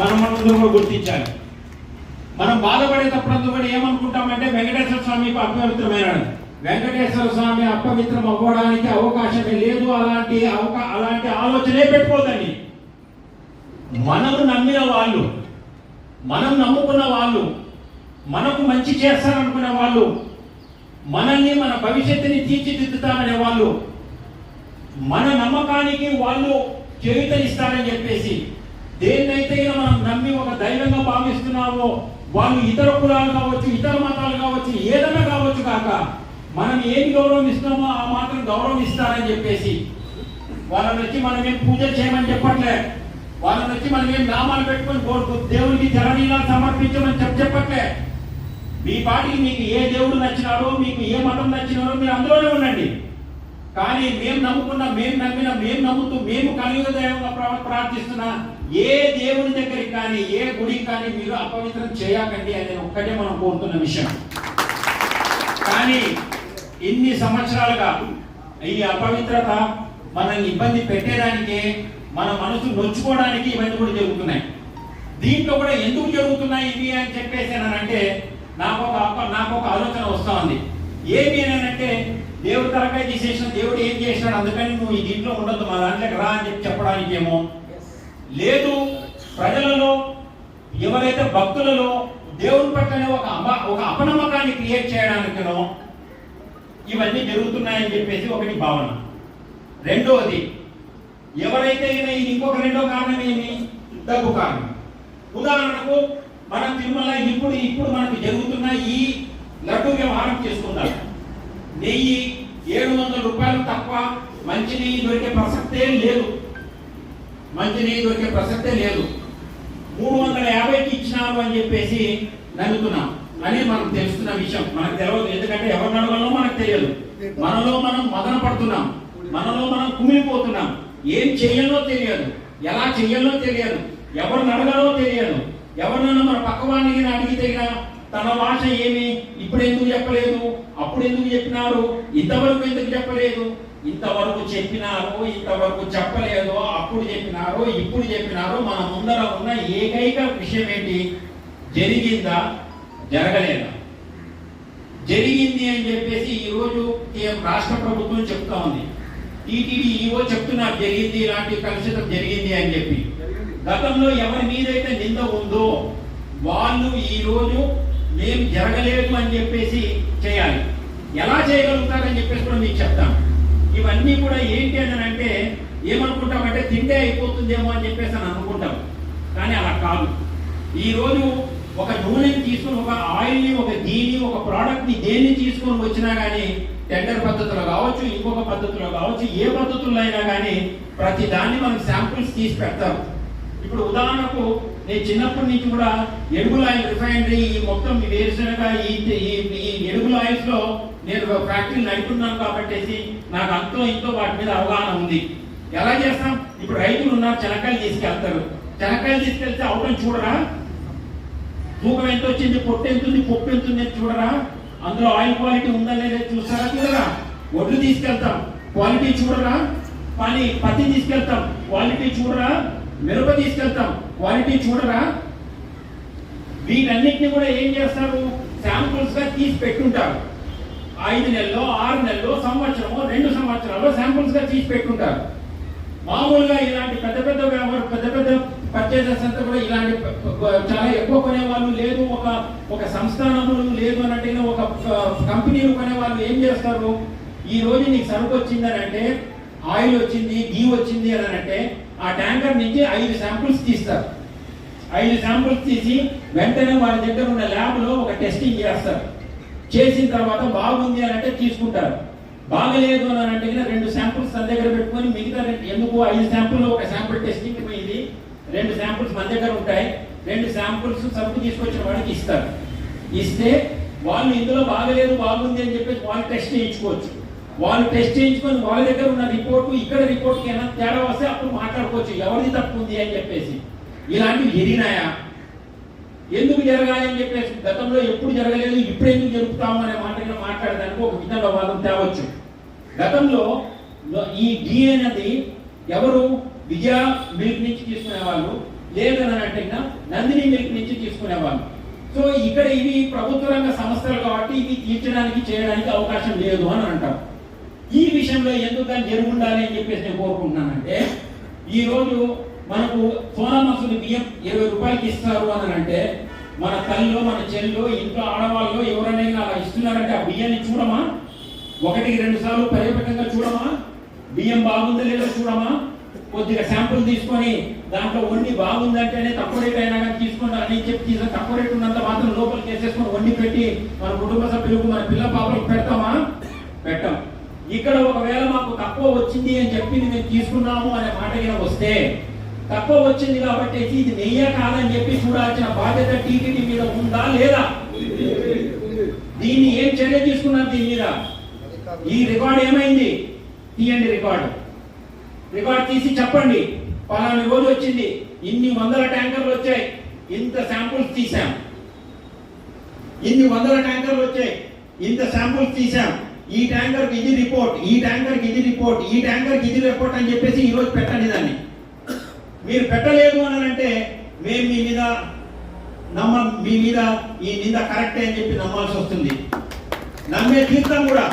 మనం మనందరూ కూడా గుర్తించాలి. మనం బాధపడేటప్పుడు కూడా ఏమనుకుంటామంటే వెంకటేశ్వర స్వామి అపవిత్రమైన వెంకటేశ్వర స్వామి అపవిత్రం అవ్వడానికి అవకాశమే లేదు. అలాంటి అవకా అలాంటి ఆలోచనే పెట్టుకోదండి. మనము నమ్మిన వాళ్ళు మనం నమ్ముకున్న వాళ్ళు మనకు మంచి చేస్తారనుకునే వాళ్ళు మనల్ని మన భవిష్యత్తుని తీర్చిదిద్దుతామనే వాళ్ళు మన నమ్మకానికి వాళ్ళు చేయుతనిస్తారని చెప్పేసి దేన్నైతే మనం నమ్మి ఒక దైవంగా భావిస్తున్నామో వాళ్ళు ఇతర కులాలు కావచ్చు ఇతర మతాలు కావచ్చు ఏదైనా కావచ్చు కాక మనం ఏమి గౌరవం ఇస్తామో ఆ మాత్రం గౌరవం ఇస్తారని చెప్పేసి వాళ్ళని వచ్చి మనం ఏం పూజ చేయమని చెప్పట్లే. వాళ్ళని వచ్చి మనం ఏం నామాలు పెట్టుకొని కోరుకు దేవునికి జలనీలాలు సమర్పించమని చెప్ప చెప్పట్లే. మీ పాటికి మీకు ఏ దేవుడు నచ్చినాడో మీకు ఏ మతం నచ్చినారో మీరు అందులోనే ఉండండి. కానీ మేము నమ్ముకున్న మేము నమ్మిన మేము నమ్ముతూ మేము కలియుగ దైవంగా ప్రార్థిస్తున్న ఏ దేవుని దగ్గరికి కానీ ఏ గుడికి కానీ మీరు అపవిత్రం చేయకండి అనేది ఒక్కటే మనం కోరుతున్న విషయం. కానీ ఇన్ని సంవత్సరాలుగా ఈ అపవిత్రత మనల్ని ఇబ్బంది పెట్టేదానికి మన మనసు నొచ్చుకోవడానికి ఇవన్నీ కూడా జరుగుతున్నాయి. దీంట్లో కూడా ఎందుకు జరుగుతున్నాయి ఇవి అని చెప్పేసి అంటే నాకు ఒక నాకు ఒక ఆలోచన వస్తా ఉంది. ఏమి అంటే దేవుడు తలకాయ తీసేసిన దేవుడు ఏం చేసినాడు? అందుకని నువ్వు ఈ దీంట్లో ఉండొద్దు మా దాంట్లోకి రా అని చెప్పి చెప్పడానికి ఏమో లేదు ప్రజలలో ఎవరైతే భక్తులలో దేవుని పట్లనే ఒక అమ ఒక అపనమ్మకాన్ని క్రియేట్ చేయడానికినో ఇవన్నీ జరుగుతున్నాయని చెప్పేసి ఒకటి భావన. రెండవది ఎవరైతే ఇది ఇంకొక రెండో కారణం ఏమి? డబ్బు కారణం. ఉదాహరణకు మనం తిరుమల ఇప్పుడు ఇప్పుడు మనకు జరుగుతున్న ఈ లడ్డు వ్యవహారం చేసుకుందాం. నెయ్యి ఏడు వందల రూపాయలు తక్కువ మంచి నెయ్యి దొరికే ప్రసక్తే లేదు. మంచి నెయ్యి దొరికే ప్రసక్తే లేదు. మూడు వందల యాభైకి ఇచ్చినారు అని చెప్పేసి నమ్ముతున్నాం. అని మనం తెలుస్తున్న విషయం మనకు తెలియదు ఎందుకంటే ఎవరిని అడగాలో మనకు తెలియదు. మనలో మనం మదన పడుతున్నాం. మనలో మనం కుమిలిపోతున్నాం. ఏం చేయాలో తెలియదు. ఎలా చేయాలో తెలియదు. ఎవరిని అడగాలో తెలియదు. ఎవరినైనా మన పక్కవాడిని అడిగి తగిన తన భాష ఏమి? ఇప్పుడు ఎందుకు చెప్పలేదు? అప్పుడు ఎందుకు చెప్పినారు? ఇంతవరకు ఎందుకు చెప్పలేదు? ఇంతవరకు చెప్పినారు ఇంతవరకు చెప్పలేదు అప్పుడు చెప్పినారు ఇప్పుడు చెప్పినారు మన ముందర ఉన్న ఏకైక విషయం ఏంటి జరిగిందా? జరగలేదా? జరిగింది అని చెప్పేసి ఈ రోజు రాష్ట్ర ప్రభుత్వం చెప్తా ఉంది. టీటీడీ ఈవో చెప్తున్నారు జరిగింది ఇలాంటి కలుషితం జరిగింది అని చెప్పి. గతంలో ఎవరి మీదైతే నింద ఉందో వాళ్ళు ఈరోజు మేము జరగలేదు అని చెప్పేసి చేయాలి. ఎలా చేయగలుగుతారని చెప్పేసి కూడా మీకు చెప్తాను. ఇవన్నీ కూడా ఏంటి అని అంటే ఏమనుకుంటామంటే తింటే అయిపోతుందేమో అని చెప్పేసి అని అనుకుంటాం. కానీ అలా కాదు. ఈరోజు ఒక నూనెని తీసుకొని ఒక ఆయిల్ని ఒక దీన్ని ఒక ప్రోడక్ట్ని దేన్ని తీసుకొని వచ్చినా కానీ టెండర్ పద్ధతిలో కావచ్చు ఇంకొక పద్ధతిలో కావచ్చు ఏ పద్ధతుల్లో అయినా కానీ ప్రతి దాన్ని మనం శాంపుల్స్ తీసి పెడతాం. ఇప్పుడు ఉదాహరణకు నేను చిన్నప్పటి నుంచి కూడా ఎడుగుల ఆయిల్ రిఫైనరీ ఈ మొత్తం వేరుశనగ ఈ ఈ- ఎడుగుల ఆయిల్స్లో నేను ఫ్యాక్టరీ నడుపుతున్నాను కాబట్టి నాకు అంతో ఇంతో వాటి మీద అవగాహన ఉంది. ఎలా చేస్తాం? ఇప్పుడు రైతులు ఉన్నారు చెనక్కాయలు తీసుకెళ్తారు. చెనక్కాయలు తీసుకెళ్తే అవటం చూడరా? తూకం ఎంత వచ్చింది? పొట్టు ఎంత ఉంది? పప్పు ఎంత ఉంది చూడరా? అందులో ఆయిల్ క్వాలిటీ ఉందా లేదా చూస్తారా? చూడరా? వడ్లు తీసుకెళ్తాం. క్వాలిటీ చూడరా? కానీ పత్తి తీసుకెళ్తాం. క్వాలిటీ చూడరా? మిరప తీసుకెళ్తాం. క్వాలిటీ చూడరా? వీటన్నిటిని కూడా ఏం చేస్తారు? శాంపుల్స్గా తీసి పెట్టుంటారు. ఐదు నెలల్లో ఆరు నెలల్లో సంవత్సరమో రెండు సంవత్సరాల్లో శాంపుల్స్గా తీసి పెట్టుంటారు. మామూలుగా ఇలాంటి పెద్ద పెద్ద వ్యాపారం పెద్ద పెద్ద పర్చేసెస్ అంతా కూడా ఇలాంటి చాలా ఎక్కువ కొనేవాళ్ళు లేదు. ఒక ఒక సంస్థానములు లేదు అన్నట్టు ఒక కంపెనీలు కొనేవాళ్ళు ఏం చేస్తారు? ఈ రోజు నీకు సరుకు వచ్చిందని అంటే ఆయిల్ వచ్చింది గీ వచ్చింది అని అంటే ఆ ట్యాంకర్ నుంచి ఐదు శాంపుల్స్ తీస్తారు. ఐదు శాంపుల్స్ తీసి వెంటనే వాళ్ళ దగ్గర ఉన్న ల్యాబ్లో ఒక టెస్టింగ్ చేస్తారు. చేసిన తర్వాత బాగుంది అని అంటే తీసుకుంటారు. బాగలేదు అని అంటే రెండు శాంపుల్స్ తన దగ్గర పెట్టుకొని మిగతా ఎందుకు ఐదు శాంపుల్ ఒక శాంపుల్ టెస్టింగ్ పోయింది? రెండు శాంపుల్స్ మన దగ్గర ఉంటాయి. రెండు శాంపుల్స్ సరుకు తీసుకొచ్చిన వాడికి ఇస్తారు. ఇస్తే వాళ్ళు ఇందులో బాగలేదు బాగుంది అని చెప్పేసి వాళ్ళు టెస్ట్ చేయించుకోవచ్చు. వాళ్ళు టెస్ట్ చేయించుకొని వాళ్ళ దగ్గర ఉన్న రిపోర్ట్ ఇక్కడ రిపోర్ట్కి ఏమైనా తేడా వస్తే అప్పుడు మాట్లాడుకోవచ్చు. ఎవరిది తప్పు ఉంది అని చెప్పేసి. ఇలాంటివి జరిగినాయా? ఎందుకు జరగాలి అని చెప్పేసి గతంలో ఎప్పుడు జరగలేదు ఇప్పుడు ఎందుకు జరుపుతాము అనే మాట మాట్లాడదానికి మాట్లాడడానికి ఒక విధంగా వాదం తేవచ్చు. గతంలో ఈ డిఏ అనేది ఎవరు విజయ మిల్క్ నుంచి తీసుకునే వాళ్ళు లేదని అంటే నందిని మిల్క్ నుంచి తీసుకునేవాళ్ళు సో ఇక్కడ ఇవి ప్రభుత్వ రంగ సంస్థలు కాబట్టి ఇవి తీర్చడానికి చేయడానికి అవకాశం లేదు అని అంటాం ఈ విషయంలో ఎందుకని జరుగుండాలి అని చెప్పేసి నేను కోరుకుంటున్నానంటే ఈరోజు మనకు సోనా మసూరి బియ్యం ఇరవై రూపాయలకి ఇస్తారు అని అంటే మన తల్లిలో మన చెల్లు ఇంట్లో ఆడవాళ్ళు ఎవరైనా అలా ఇస్తున్నారంటే ఆ బియ్యాన్ని చూడమా? ఒకటికి రెండు సార్లు పర్యటకంగా చూడమా? బియ్యం బాగుందో లేదో చూడమా? కొద్దిగా శాంపుల్ తీసుకొని దాంట్లో వండి బాగుందంటేనే తక్కువ రేట్ అయినా కానీ తీసుకుంటా అని చెప్పి తీసిన తక్కువ రేట్ ఉన్నంత మాత్రం లోపలికి వేసేసుకొని వండి పెట్టి మన కుటుంబ సభ్యులకు మన పిల్ల పాపలకు పెడతామా? పెట్టం. ఇక్కడ ఒకవేళ మాకు తక్కువ వచ్చింది అని చెప్పింది మేము తీసుకున్నాము అనే మాట కింద వస్తే తక్కువ వచ్చింది కాబట్టి ఇది నెయ్య కాదని చెప్పి చూడాల్సిన బాధ్యత టీటీడీ మీద ఉందా లేదా? దీన్ని ఏం చర్య తీసుకున్నారు దీని మీద? ఈ రికార్డ్ ఏమైంది? తీయండి రికార్డు. రికార్డ్ తీసి చెప్పండి. పలానా రోజు వచ్చింది. ఇన్ని వందల ట్యాంకర్లు వచ్చాయి. ఇంత శాంపుల్స్ తీసాం ఇన్ని వందల ట్యాంకర్లు వచ్చాయి. ఇంత శాంపుల్స్ తీసాం ఈ ట్యాంకర్ ఇది రిపోర్ట్ ఈ ట్యాంకర్ ఇది రిపోర్ట్ ఈ ట్యాంకర్ ఇది రిపోర్ట్ అని చెప్పేసి ఈ రోజు పెట్టండి దాన్ని. మీరు పెట్టలేదు అని అంటే మేము మీ మీద నమ్మ మీ మీద ఈ నింద కరెక్టే అని చెప్పి నమ్మాల్సి వస్తుంది. నమ్మే తీర్థం కూడా